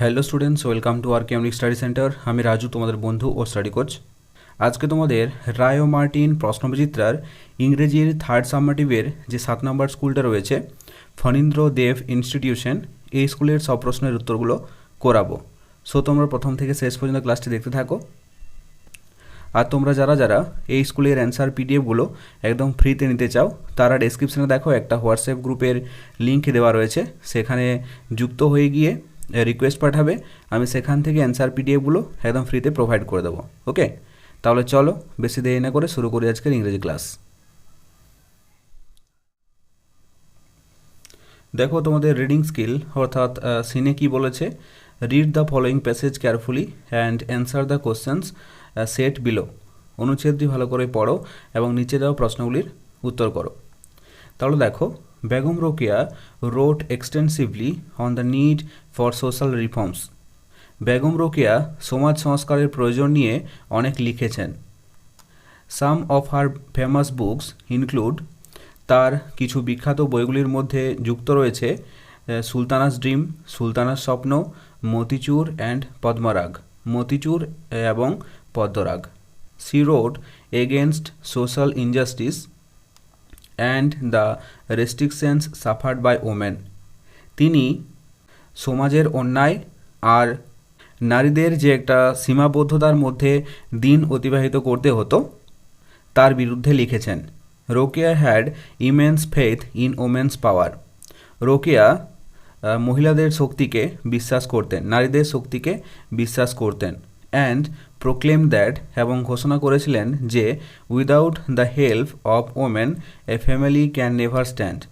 Hello students welcome to আর কেমনিক study centre আমি রাজু, তোমাদের বন্ধু ও স্টাডি কোচ আজকে তোমাদের রায় ও মার্টিন প্রশ্নবিচিত্রার ইংরেজির থার্ড সাবমাটিভের যে সাত নম্বর স্কুলটা রয়েছে, ফণীন্দ্র দেব ইনস্টিটিউশন এই স্কুলের সব প্রশ্নের উত্তরগুলো করাবো। সো তোমরা প্রথম থেকে শেষ পর্যন্ত ক্লাসটি দেখতে থাকো। আর তোমরা যারা যারা এই স্কুলের অ্যান্সার পিডিএফগুলো একদম ফ্রিতে নিতে চাও, তারা ডেসক্রিপশনে দেখো একটা হোয়াটসঅ্যাপ গ্রুপের লিঙ্ক দেওয়া রয়েছে। সেখানে যুক্ত হয়ে গিয়ে রিকোয়েস্ট পাঠাবে, আমি সেখান থেকে অ্যান্সার পিডিএফগুলো একদম ফ্রিতে প্রোভাইড করে দেবো ওকে তাহলে চলো, বেশি দেরি না করে শুরু করি আজকের ইংরেজি ক্লাস দেখো তোমাদের রিডিং স্কিল অর্থাৎ সিনে কি বলেছে? Read the following passage carefully and answer the questions set below অনুচ্ছেদটি ভালো করে পড়ো এবং নিচে দেওয়া প্রশ্নগুলির উত্তর করো। তাহলে দেখো Begum Rokeya wrote extensively on the need for social reforms Begum Rokeya সমাজ সংস্কারের প্রয়োজন নিয়ে অনেক লিখেছেন। Some of her famous books include তার কিছু বিখ্যাত বইগুলির মধ্যে যুক্ত রয়েছে সুলতানাস ড্রিম সুলতানার স্বপ্ন, মতিচুর অ্যান্ড পদ্মরাগ। মতিচুর এবং Padmarag. She wrote against social injustice and the restrictions suffered by women তিনি সমাজের অন্যায় আর নারীদের যে একটা সীমাবদ্ধতার মধ্যে দিন অতিবাহিত করতে হতো, তার বিরুদ্ধে লিখেছেন, Rokeya had immense faith in women's power Rokeya মহিলাদের শক্তিকে বিশ্বাস করতেন, নারীদের শক্তিকে বিশ্বাস করতেন অ্যান্ড প্রোক্লেম দ্যাট এবং ঘোষণা করেছিলেন যে without the help of women a family can never stand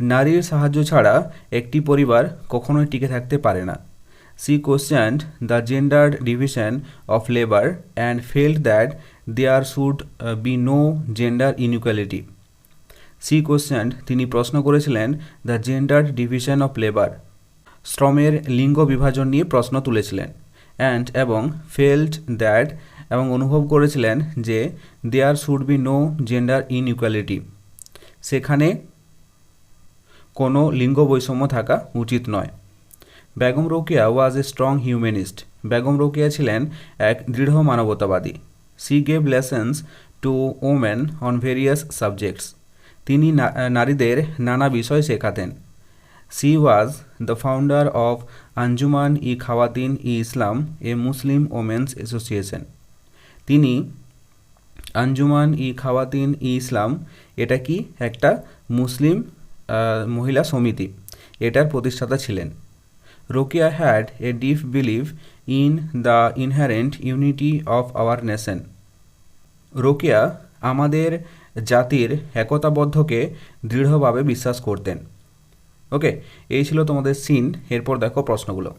নারীর সাহায্য ছাড়া একটি পরিবার কখনোই টিকে থাকতে পারে না। She questioned the gendered division of labour and felt that there should be no gender inequality she questioned তিনি প্রশ্ন করেছিলেন the gender division of labour শ্রমের লিঙ্গ বিভাজন নিয়ে প্রশ্ন তুলেছিলেন। অ্যান্ড এবং ফেল্ড দ্যাট এবং অনুভব করেছিলেন যে there should be no gender inequality সেখানে কোনো লিঙ্গ বৈষম্য থাকা উচিত নয়। Begum Rokeya was a strong humanist Begum Rokeya ছিলেন এক দৃঢ় মানবতাবাদী। She gave lessons to women on various subjects তিনি নারীদের নানা বিষয় শেখাতেন। She was the founder of Anjuman e Khawateen e Islam a Muslim women's association তিনি আঞ্জুমান ই খাওয়াতিন ই ইসলাম এটা কি? একটা মুসলিম মহিলা সমিতি। এটার প্রতিষ্ঠাতা ছিলেন। Rokeya had a deep belief in the inherent unity of our nation Rokeya আমাদের জাতির একতাবদ্ধকে দৃঢ়ভাবে বিশ্বাস করতেন। ওকে এই ছিল তোমাদের সিন এরপর দেখো প্রশ্নগুলো।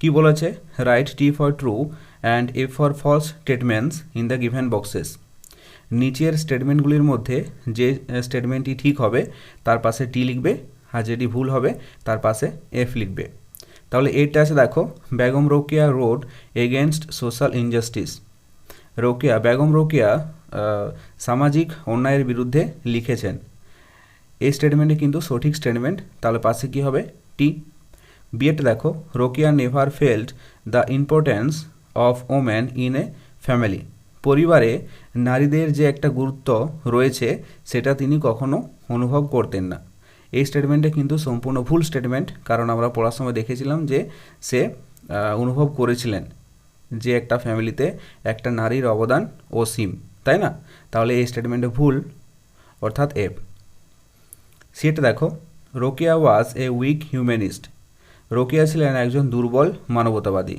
কি বলেছে? Write T for true and F for false statements in the given boxes নিচের স্টেটমেন্টগুলির মধ্যে যে স্টেটমেন্টটি ঠিক হবে, তার পাশে টি লিখবে, আর যেটি ভুল হবে, তার পাশে এফ লিখবে। তাহলে এইটা আছে দেখো Begum Rokeya wrote against social injustice Rokeya Begum Rokeya সামাজিক অন্যায়ের বিরুদ্ধে লিখেছেন। এই স্টেটমেন্টে কিন্তু সঠিক স্টেটমেন্ট তাহলে পাশে কী হবে? টি বিয়েটা দেখো Rokeya never felt the importance of woman in a family পরিবারে নারীদের যে একটা গুরুত্ব রয়েছে, সেটা তিনি কখনো অনুভব করতেন না। এই স্টেটমেন্টে কিন্তু সম্পূর্ণ ভুল স্টেটমেন্ট কারণ আমরা পড়ার সময় দেখেছিলাম যে সে অনুভব করেছিলেন যে একটা ফ্যামিলিতে একটা নারীর অবদান অসীম, তাই না? তাহলে এই স্টেটমেন্টে ভুল, অর্থাৎ এফ সেটা দেখো। Rokeya was A week humanist Rokeya ছিলেন একজন দুর্বল মানবতাবাদী।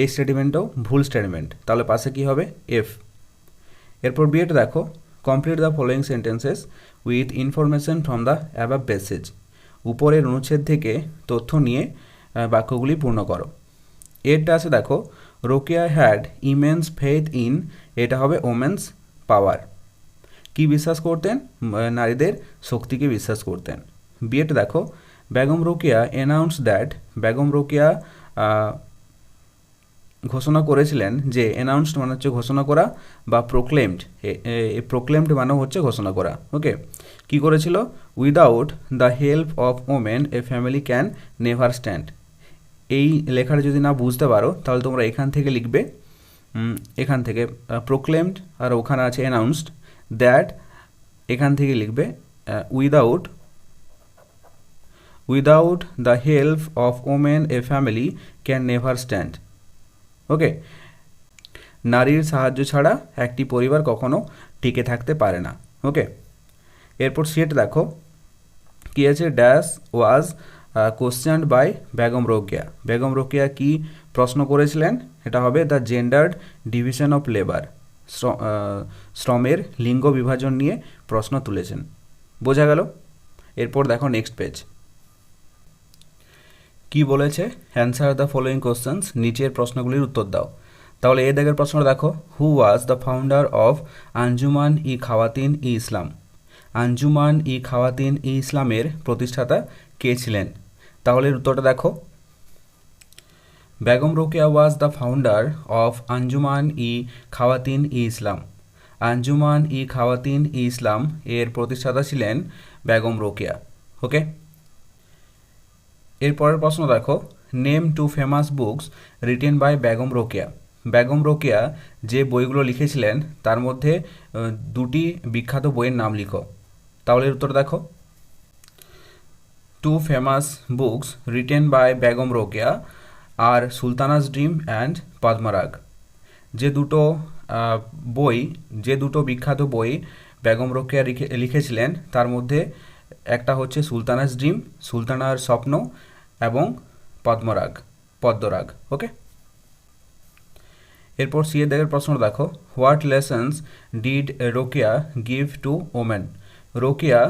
এই স্টেটমেন্টও ভুল স্টেটমেন্ট তাহলে পাশে কী হবে? এফ এরপর বিয়েটা দেখো। Complete the following sentences with information from the above passage উপরের অনুচ্ছেদ থেকে তথ্য নিয়ে বাক্যগুলি পূর্ণ করো। এরটা আছে দেখো। Rokeya had immense faith in এটা হবে ওমেন্স পাওয়ার কি বিশ্বাস করতেন? নারীদের শক্তিকে বিশ্বাস করতেন। বিয়েটা দেখো। বেগম রোকিয়া অ্যানাউন্স দ্যাট বেগম রোকিয়া ঘোষণা করেছিলেন যে অ্যানাউন্সড মানে হচ্ছে ঘোষণা করা বা প্রোক্লেমড প্রোক্লেমড মানে হচ্ছে ঘোষণা করা। ওকে কি করেছিল? Without the help of women a family can never stand এই লেখাটা যদি না বুঝতে পারো, তাহলে তোমরা এখান থেকে লিখবে। এখান থেকে প্রোক্লেমড আর ওখানে আছে অ্যানাউন্সড দ্যাট এখান থেকে লিখবে without without the help of women a family can never stand okay নারীর সাহায্য ছাড়া একটি পরিবার কখনো টিকে থাকতে পারে না। ওকে এরপর সেট দেখো। কী আছে? Dash was questioned by Begum Rokeya. Begum Rokeya কি প্রশ্ন করেছিলেন? এটা হবে the gendered division of labour শ্রমের লিঙ্গ বিভাজন নিয়ে প্রশ্ন তুলেছেন। বোঝা গেল? এরপর দেখো নেক্সট পেজ কি বলেছে? অ্যান্সার দ্য ফলোয়িং কোশ্চেন্স নিচের প্রশ্নগুলির উত্তর দাও। তাহলে এ দাগের প্রশ্ন দেখো। Who was the founder of Anjuman e Khawatin e Islam Anjuman e Khawatin e ইসলামের প্রতিষ্ঠাতা কে ছিলেন? তাহলে উত্তরটা দেখো। Begum Rokeya was the founder of Anjuman e Khawatin e Islam. Anjuman e Khawatin e Islam এর প্রতিষ্ঠাতা ছিলেন বেগম রোকেয়া। ওকে? এরপরের প্রশ্ন দেখো। Name two famous books written by Begum Rokeya. Begum Rokeya যে বইগুলো লিখেছিলেন, তার মধ্যে দুটি বিখ্যাত বইয়ের নাম লিখো। তাহলে উত্তর দেখো। Two famous books written by Begum Rokeya. R Sultana's dream and Padmarag যে দুটো বই, যে দুটো বিখ্যাত বই বেগম রোকেয়া লিখে, লিখেছিলেন, তার মধ্যে একটা হচ্ছে সুলতানাস ড্রিম, সুলতানার স্বপ্ন এবং পদ্মরাগ পদ্মরাগ ওকে? এরপর সিএ দাগের প্রশ্ন দেখো। What lessons did Rokeya give to women? Rokeya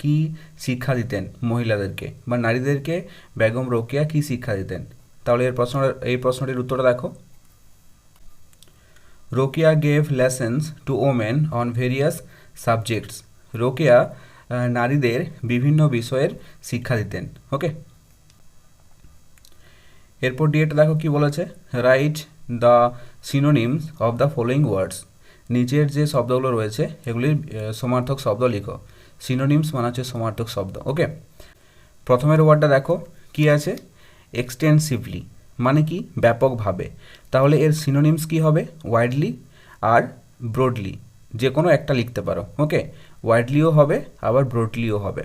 কি শিক্ষা দিতেন মহিলাদেরকে বা নারীদেরকে? বেগম রোকেয়া কি শিক্ষা দিতেন? তাহলে এর প্রশ্ন, এই প্রশ্নটির উত্তরটা দেখো। Rokeya gave lessons to women on various subjects Rokeya নারীদের বিভিন্ন বিষয়ের শিক্ষা দিতেন ওকে এরপর ডিএটা দেখো কি বলেছে? Write the synonyms of the following words নিচের যে শব্দগুলো রয়েছে এগুলির সমার্থক শব্দ লিখো। সিনোনিমস মানে হচ্ছে সমার্থক শব্দ ওকে প্রথমের ওয়ার্ডটা দেখো, কি আছে? এক্সটেন্সিভলি মানে কি? ব্যাপকভাবে। তাহলে এর সিনোনিমস কি হবে? ওয়াইডলি আর ব্রডলি যে কোনো একটা লিখতে পারো ওকে ওয়াইডলিও হবে, আবার ব্রডলিও হবে।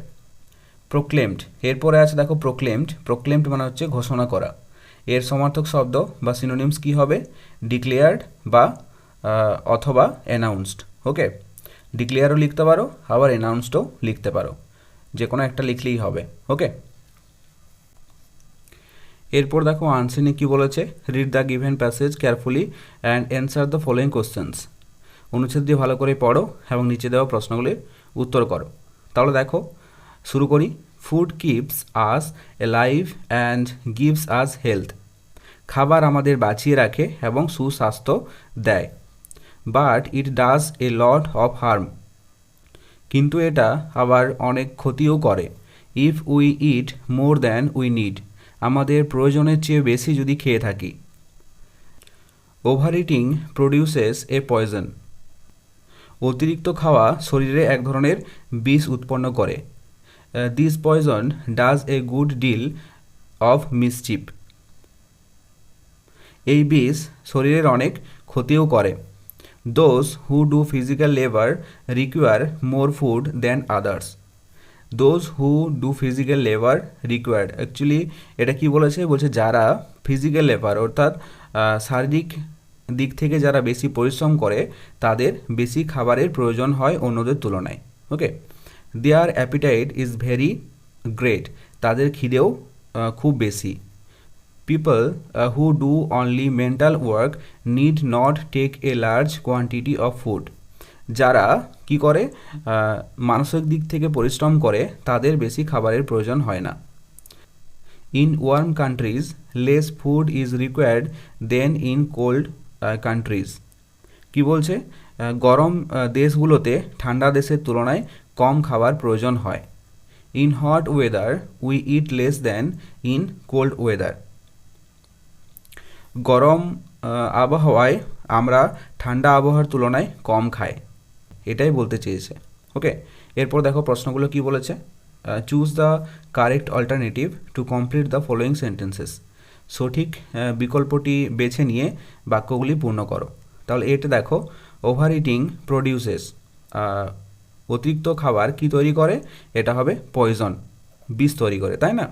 প্রোক্লেমড এরপরে আছে দেখো প্রোক্লেমড প্রোক্লেমড মানে হচ্ছে ঘোষণা করা। এর সমার্থক শব্দ বা সিনোনিমস কি হবে? ডিক্লেয়ার্ড বা অথবা অ্যানাউন্সড ওকে ডিক্লেয়ারও লিখতে পারো, আবার অ্যানাউন্সডও লিখতে পারো। যে কোনো একটা লিখলেই হবে ওকে এরপর দেখো আনসিনে কি বলেছে? Read the given passage carefully and answer the following questions অনুচ্ছেদ দিয়ে ভালো করে পড়ো এবং নিচে দেওয়া প্রশ্নগুলির উত্তর করো। তাহলে দেখো, শুরু করি। Food keeps us alive and gives us health খাবার আমাদের বাঁচিয়ে রাখে এবং সুস্বাস্থ্য দেয়। But it does a lot of harm কিন্তু এটা আবার অনেক ক্ষতিও করে। If we eat more than we need আমাদের প্রয়োজনের চেয়ে বেশি যদি খেয়ে থাকি। Over eating produces a poison অতিরিক্ত খাওয়া শরীরে এক ধরনের বিষ উৎপন্ন করে। This poison does a good deal of mischief এই বিষ শরীরের অনেক ক্ষতিও করে। Those who do physical labour require more food than others those who do physical labour required actually এটা কি বলেছে? বলছে যারা ফিজিক্যাল লেবার অর্থাৎ শারীরিক দিক থেকে যারা বেশি পরিশ্রম করে, তাদের বেশি খাবারের প্রয়োজন হয় অন্যদের তুলনায়। Okay their appetite is very great তাদের খিদেও খুব বেশি। People who do only mental work need not take a large quantity of food যারা কি করে? মানসিক দিক থেকে পরিশ্রম করে তাদের বেশি খাবারের প্রয়োজন হয় না। In warm countries less food is required then in cold countries কি বলছে? গরম দেশগুলোতে ঠান্ডা দেশের তুলনায় কম খাবার প্রয়োজন হয়। In hot weather we eat less than in cold weather গরম আবহাওয়ায় আমরা ঠান্ডা আবহাওয়ার তুলনায় কম খাই। এটাই বলতে চেয়েছে ওকে এরপর দেখো প্রশ্নগুলো কি বলেছে? Choose the correct alternative to complete the following sentences সঠিক বিকল্পটি বেছে নিয়ে বাক্যগুলি পূর্ণ করো। তাহলে এটা দেখো ওভার ইটিং প্রডিউসেস অতিরিক্ত খাবার কি তৈরি করে? এটা হবে পয়জন বিষ তৈরি করে, তাই না?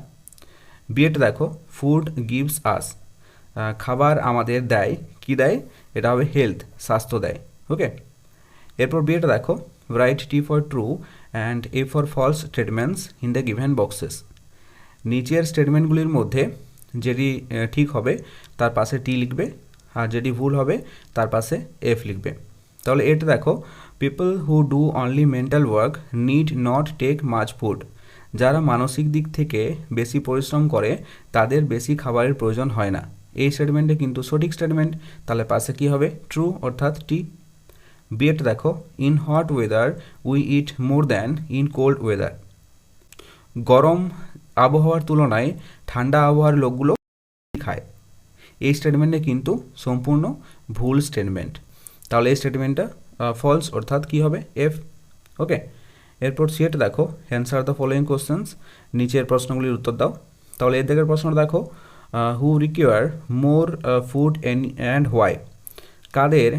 বিয়েটা দেখো ফুড গিভস আস খাবার আমাদের দেয়, কি দেয়? এটা হবে হেলথ স্বাস্থ্য দেয় ওকে এরপর বিয়েটা দেখো write T for true and A for false statements in the given boxes নিচের স্টেটমেন্টগুলির মধ্যে যেটি ঠিক হবে, তার পাশে টি লিখবে, আর যেটি ভুল হবে, তার পাশে এফ লিখবে। তাহলে এটা দেখো people who do only mental work need not take much food যারা মানসিক দিক থেকে বেশি পরিশ্রম করে, তাদের বেশি খাবারের প্রয়োজন হয় না। এই স্টেটমেন্টে কিন্তু সঠিক স্টেটমেন্ট তাহলে পাশে কি হবে? ট্রু অর্থাৎ টি বিয়েট দেখো in hot weather we eat more than in cold weather গরম আবহাওয়ার তুলনায় ঠান্ডা আবহাওয়ার লোকগুলো খায়। এই স্টেটমেন্টে কিন্তু সম্পূর্ণ ভুল স্টেটমেন্ট তাহলে এই স্টেটমেন্টটা ফলস অর্থাৎ কি হবে? এফ ওকে এরপর সিএট দেখো অ্যান্সার দ্য ফলোয়িং কোশ্চেন্স নিচের প্রশ্নগুলির উত্তর দাও। তাহলে এর দিকের প্রশ্ন দেখো who require more food and why কাদের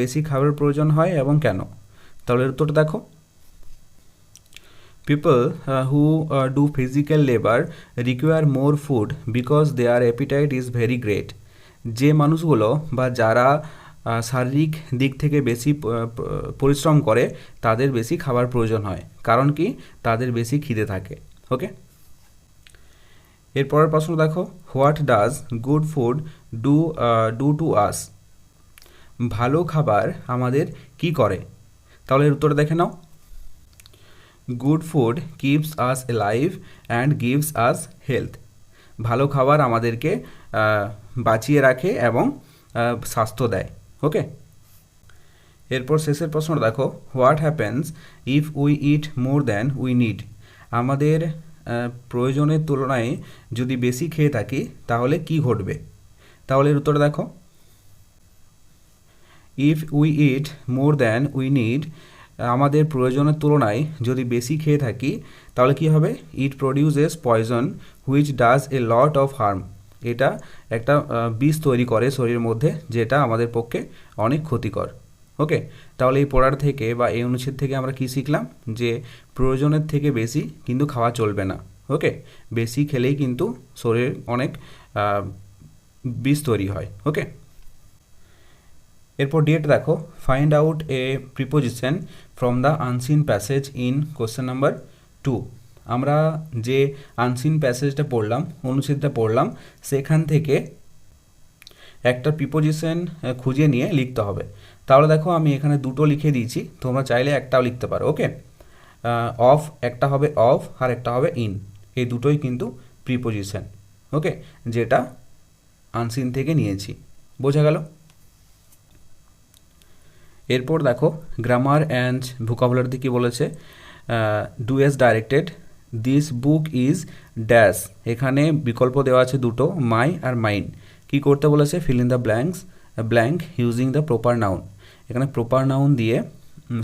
বেশি খাবারের প্রয়োজন হয় এবং কেন? তাহলে উত্তরটা দেখো। People who do physical labour require more food because their appetite is very great যে মানুষগুলো বা যারা শারীরিক দিক থেকে বেশি পরিশ্রম করে, তাদের বেশি খাবার প্রয়োজন হয়। কারণ কি? তাদের বেশি খিদে থাকে। ওকে এরপরের প্রশ্ন দেখো। What does good food do do to us ভালো খাবার আমাদের কি করে? তাহলে এর উত্তরটা দেখে নাও। Good food keeps us live and gives us health ভালো খাবার আমাদেরকে বাঁচিয়ে রাখে এবং স্বাস্থ্য দেয়। ওকে এরপর শেষের প্রশ্ন দেখো। What happens if we eat more than we need আমাদের প্রয়োজনের তুলনায় যদি বেশি খেয়ে থাকি, তাহলে কি ঘটবে? তাহলে উত্তর দেখো। If we eat more than we need আমাদের প্রয়োজনের তুলনায় যদি বেশি খেয়ে থাকি, তাহলে কি হবে? It produces poison which does a lot of harm এটা একটা বিষ তৈরি করে শরীরের মধ্যে, যেটা আমাদের পক্ষে অনেক ক্ষতিকর। ওকে তাহলে এই পড়ার থেকে বা এই অনুচ্ছেদ থেকে আমরা কি শিখলাম? যে প্রয়োজনের থেকে বেশি কিন্তু খাওয়া চলবে না। ওকে বেশি খেলেই কিন্তু শরীর অনেক বিষ তৈরি হয়। ওকে এরপর ডিএট দেখো find out a preposition from the unseen passage in question number two আমরা যে আনসিন প্যাসেজটা পড়লাম, অনুচ্ছেদটা পড়লাম, সেখান থেকে একটা প্রিপোজিশন খুঁজে নিয়ে লিখতে হবে। তাহলে দেখো আমি এখানে দুটো লিখে দিয়েছি, তোমরা চাইলে একটাও লিখতে পারো ওকে অফ একটা হবে অফ আর একটা হবে ইন এই দুটোই কিন্তু প্রিপোজিশন ওকে যেটা আনসিন থেকে নিয়েছি। বোঝা গেল? এরপর দেখো গ্রামার অ্যান্ড ভোকাবুলারিতে কী বলেছে? Do as directed this book is dash এখানে বিকল্প দেওয়া আছে দুটো মাই আর মাইন কি করতে বলেছে? Fill in the blanks blank using the proper noun এখানে প্রপার নাউন দিয়ে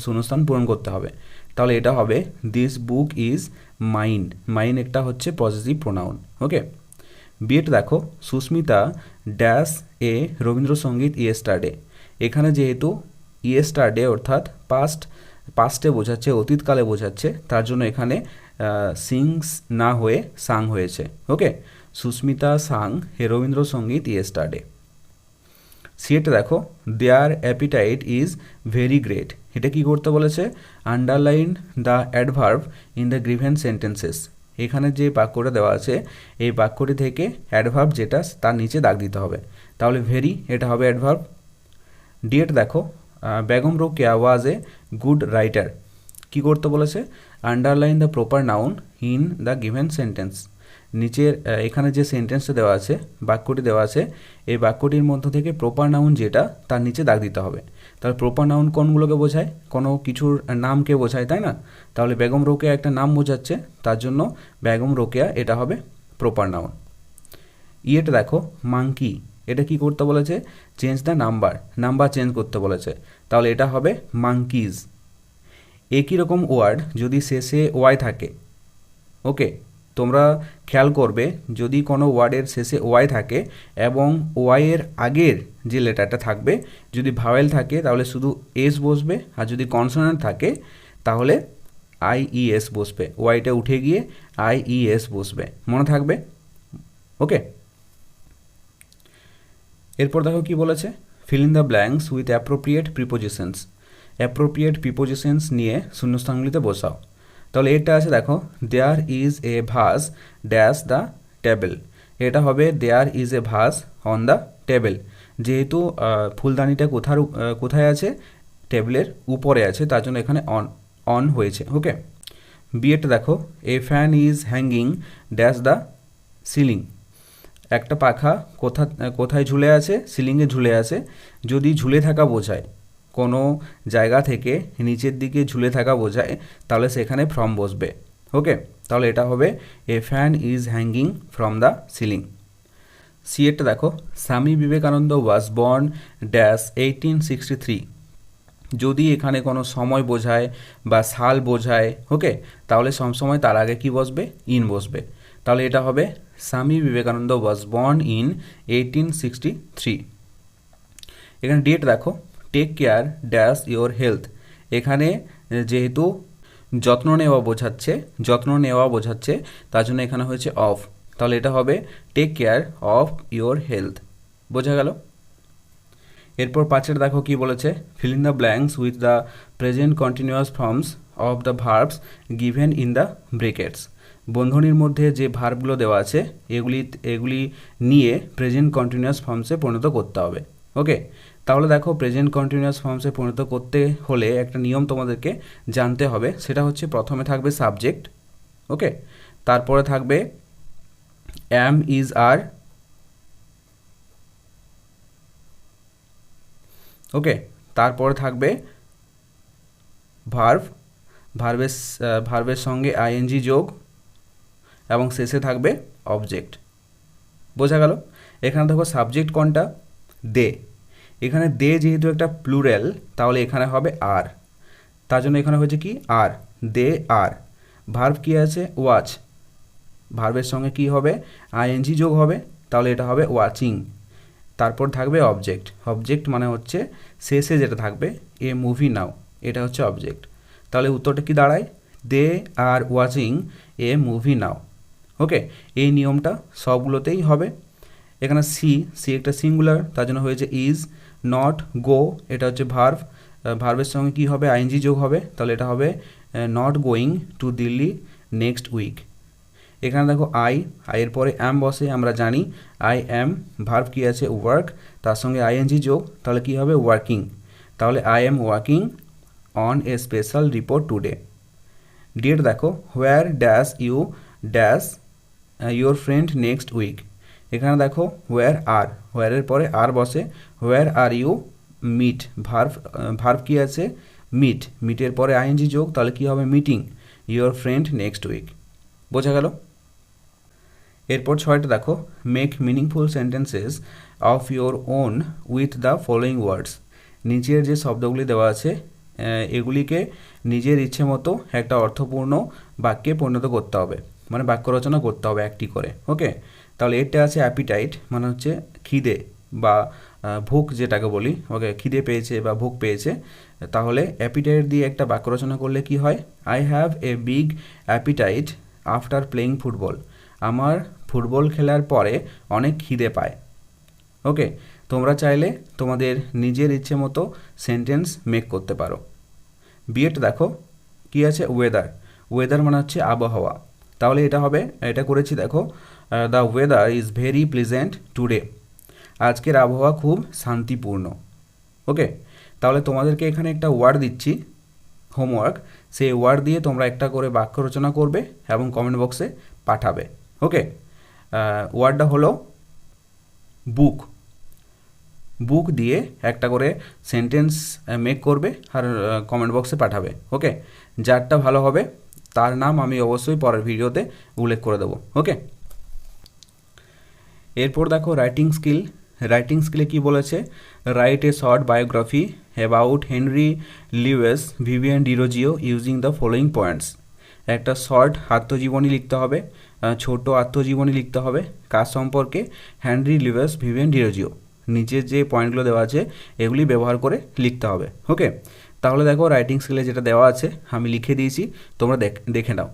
শূন্যস্থান পূরণ করতে হবে। তাহলে এটা হবে this book is mine mine একটা হচ্ছে পজিটিভ প্রোনাউন ওকে বিএড দেখো, সুস্মিতা ড্যাশ এ রবীন্দ্রসঙ্গীত ইয়ে ইয়েস্টারডে এখানে যেহেতু ইয়েস্টারডে অর্থাৎ পাস্ট পাস্টে বোঝাচ্ছে, অতীতকালে বোঝাচ্ছে, তার জন্য এখানে সিংস না হয়ে সাং হয়েছে ওকে সুস্মিতা সাং হে রবীন্দ্রসঙ্গীত ইয়েস্টারডে সিএটা দেখো their appetite is very great এটা কি করতে বলেছে? Underline the adverb in the given sentences এখানে যে বাক্যটা দেওয়া আছে, এই বাক্যটি থেকে অ্যাডভার্ব যেটা, তার নিচে দাগ দিতে হবে। তাহলে ভেরি এটা হবে অ্যাডভার্ব ডিএট দেখো Begum Rokeya was a good writer কি করতে বলেছে? Underline the proper noun in the given sentence নিচের এখানে যে সেন্টেন্সটা দেওয়া আছে, বাক্যটি দেওয়া আছে, এই বাক্যটির মধ্য থেকে প্রপার নাউন যেটা, তার নিচে দাগ দিতে হবে। তাহলে প্রপার নাউন কোনগুলোকে বোঝায়? কোনো কিছুর নামকে বোঝায়, তাই না? তাহলে বেগম রোকেয়া একটা নাম বোঝাচ্ছে, তার জন্য বেগম রোকেয়া এটা হবে প্রপার নাউন ইয়েটা দেখো মাঙ্কি এটা কি করতে বলেছে? Change the number number change করতে বলেছে। তাহলে এটা হবে মাঙ্কিজ একই রকম ওয়ার্ড যদি শেষে ওয়াই থাকে ওকে তোমরা খেয়াল করবে, যদি কোনো ওয়ার্ডের শেষে ওয়াই থাকে এবং ওয়াইয়ের আগের যে লেটারটা থাকবে, যদি ভাওয়েল থাকে, তাহলে শুধু এস বসবে, আর যদি কনসোনেন্ট থাকে, তাহলে আইইএস বসবে। ওয়াইটা উঠে গিয়ে আইইএস বসবে। মনে থাকবে? ওকে এরপর দেখো কি বলেছে? Fill in the blanks with appropriate prepositions appropriate prepositions নিয়ে শূন্যস্থানগুলিতে বসাও। তাহলে এটা আছে দেখো there is a vase dash the table এটা হবে there is a vase on the table যেহেতু ফুলদানিটা কোথার কোথায় আছে? টেবিলের উপরে আছে, তার জন্য এখানে অন অন হয়েছে ওকে বিয়েটা দেখো a fan is hanging dash the ceiling একটা পাখা কোথা, কোথায় ঝুলে আছে, সিলিংয়ে ঝুলে আছে, যদি ঝুলে থাকা বোঝায়, কোনো জায়গা থেকে নিচের দিকে ঝুলে থাকা বোঝায়, তাহলে সেখানে ফ্রম বসবে। ওকে? তাহলে এটা হবে a fan is hanging from the ceiling C এরটা দেখো, Swami Vivekananda was born dash eighteen sixty three যদি এখানে কোনো সময় বোঝায় বা সাল বোঝায়, ওকে? তাহলে সবসময় তার আগে কি বসবে? ইন বসবে। তাহলে এটা হবে Swami Vivekananda was born in eighteen sixty three এখানে ডেট দেখো take care dash your health এখানে যেহেতু যত্ন নেওয়া বোঝাচ্ছে, যত্ন নেওয়া বোঝাচ্ছে, তার জন্য এখানে হয়েছে অফ তাহলে এটা হবে take care of your health বোঝা গেল? এরপর পাঁচের দেখো কি বলেছে fill in the blanks with the present continuous forms of the verbs given in the brackets বন্ধনীর মধ্যে যে ভার্বগুলো দেওয়া আছে, এগুলি এগুলি নিয়ে প্রেজেন্ট কন্টিনিউয়াস ফর্মসে পরিণত করতে হবে। ওকে তাহলে দেখো প্রেজেন্ট কন্টিনিউয়াস ফর্মসে পরিণত করতে হলে একটা নিয়ম তোমাদেরকে জানতে হবে। সেটা হচ্ছে প্রথমে থাকবে সাবজেক্ট ওকে তারপরে থাকবে অ্যাম ইজ আর ওকে তারপরে থাকবে ভার্ভ ভার্ভের ভার্ভের সঙ্গে আইএনজি যোগ। এবং শেষে থাকবে অবজেক্ট বোঝা গেল? এখানে দেখো সাবজেক্ট কোনটা? দে এখানে দে যেহেতু একটা প্লুরাল তাহলে এখানে হবে আর তার জন্য এখানে হয়েছে কি? আর দে আর ভার্ভ কি আছে? ওয়াচ ভার্বের সঙ্গে কি হবে? আইএনজি যোগ হবে, তাহলে এটা হবে ওয়াচিং তারপর থাকবে অবজেক্ট অবজেক্ট মানে হচ্ছে শেষে যেটা থাকবে এ মুভি নাও এটা হচ্ছে অবজেক্ট তাহলে উত্তরটা কি দাঁড়ায়? They are watching a movie now okay? এই নিয়মটা সবগুলোতেই হবে। এখানে সি সি একটা সিঙ্গুলার তার জন্য হয়েছে ইজ নট গো এটা হচ্ছে ভার্ভ ভার্ভের সঙ্গে কি হবে? আইএনজি যোগ হবে। তাহলে এটা হবে not going to Delhi next week এখানে দেখো আই আইয়ের পরে অ্যাম বসে, আমরা জানি। আই অ্যাম ভার্ভ কী আছে? ওয়ার্ক তার সঙ্গে আইএনজি যোগ, তাহলে কী হবে? ওয়ার্কিং তাহলে I am working on a special report today date দেখো where dash you dash your friend next week এখানে দেখো হোয়ার আর হোয়ারের পরে আর বসে where are you meet verb verb কী আছে? মিট মিটের পরে আইএনজি যোগ, তাহলে কী হবে? Meeting your friend next week বোঝা গেল? এরপর ছয়টা দেখো make meaningful sentences of your own with the following words নিচের যে শব্দগুলি দেওয়া আছে এগুলিকে নিজের ইচ্ছে মতো একটা অর্থপূর্ণ বাক্যে পরিণত করতে হবে। মানে বাক্য রচনা করতে হবে একটি করে, ওকে? তাহলে এটা আছে অ্যাপিটাইট মানে হচ্ছে খিদে বা ভোগ যেটাকে বলি, ওকে? খিদে পেয়েছে বা ভোগ পেয়েছে, তাহলে অ্যাপিটাইট দিয়ে একটা বাক্য রচনা করলে কি হয়? I have a big appetite after playing football আমার ফুটবল খেলার পরে অনেক খিদে পায়, ওকে? তোমরা চাইলে তোমাদের নিজের ইচ্ছে মতো সেন্টেন্স মেক করতে পারো। বিয়েট দেখো, কি আছে? ওয়েদার ওয়েদার মানে হচ্ছে আবহাওয়া। তাহলে এটা হবে, এটা করেছি দেখো the weather is very pleasant today আজকের আবহাওয়া খুব শান্তিপূর্ণ ওকে তাহলে তোমাদেরকে এখানে একটা ওয়ার্ড দিচ্ছি হোমওয়ার্ক সেই ওয়ার্ড দিয়ে তোমরা একটা করে বাক্য রচনা করবে এবং কমেন্ট বক্সে পাঠাবে ওকে ওয়ার্ডটা হলো বুক বুক দিয়ে একটা করে সেন্টেন্স মেক করবে আর কমেন্ট বক্সে পাঠাবে ওকে যারটা ভালো হবে তার নাম আমি অবশ্যই পরের ভিডিওতে উল্লেখ করে দেবো ওকে এরপর দেখো রাইটিং স্কিল রাইটিং স্কিলে কি বলেছে? Write a short biography about Henry Louis Vivian Derozio using the following points একটা শর্ট আত্মজীবনী লিখতে হবে ছোট আত্মজীবনী লিখতে হবে কাজ সম্পর্কে? হ্যানরি লিভাস ভিভিয়ান ডিরোজিও নিচের যে পয়েন্টগুলো দেওয়া আছে, এগুলি ব্যবহার করে লিখতে হবে ওকে তাহলে দেখো রাইটিং স্কেলে যেটা দেওয়া আছে আমি লিখে দিয়েছি তোমরা দেখ- নাও।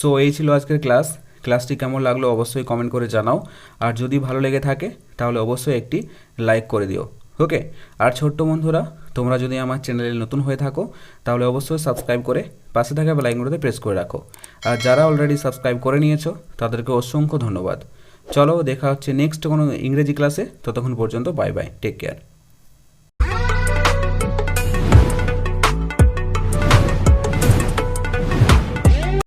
সো এই ছিল আজকের ক্লাস ক্লাসটি কেমন লাগল অবশ্যই কমেন্ট করে জানাও। আর যদি ভালো লেগে থাকে, তাহলে অবশ্যই একটি লাইক করে দিও। ওকে আর ছোট্ট বন্ধুরা, তোমরা যদি আমার চ্যানেলে নতুন হয়ে থাকো, তাহলে অবশ্যই সাবস্ক্রাইব করে পাশে থাকা বেলাইকনটাতে প্রেস করে রাখো। আর যারা অলরেডি সাবস্ক্রাইব করে নিয়েছো, তাদেরকে অসংখ্য ধন্যবাদ। চলো, দেখা হচ্ছে নেক্সট কোনো ইংরেজি ক্লাসে ততক্ষণ পর্যন্ত বাই বাই টেক কেয়ার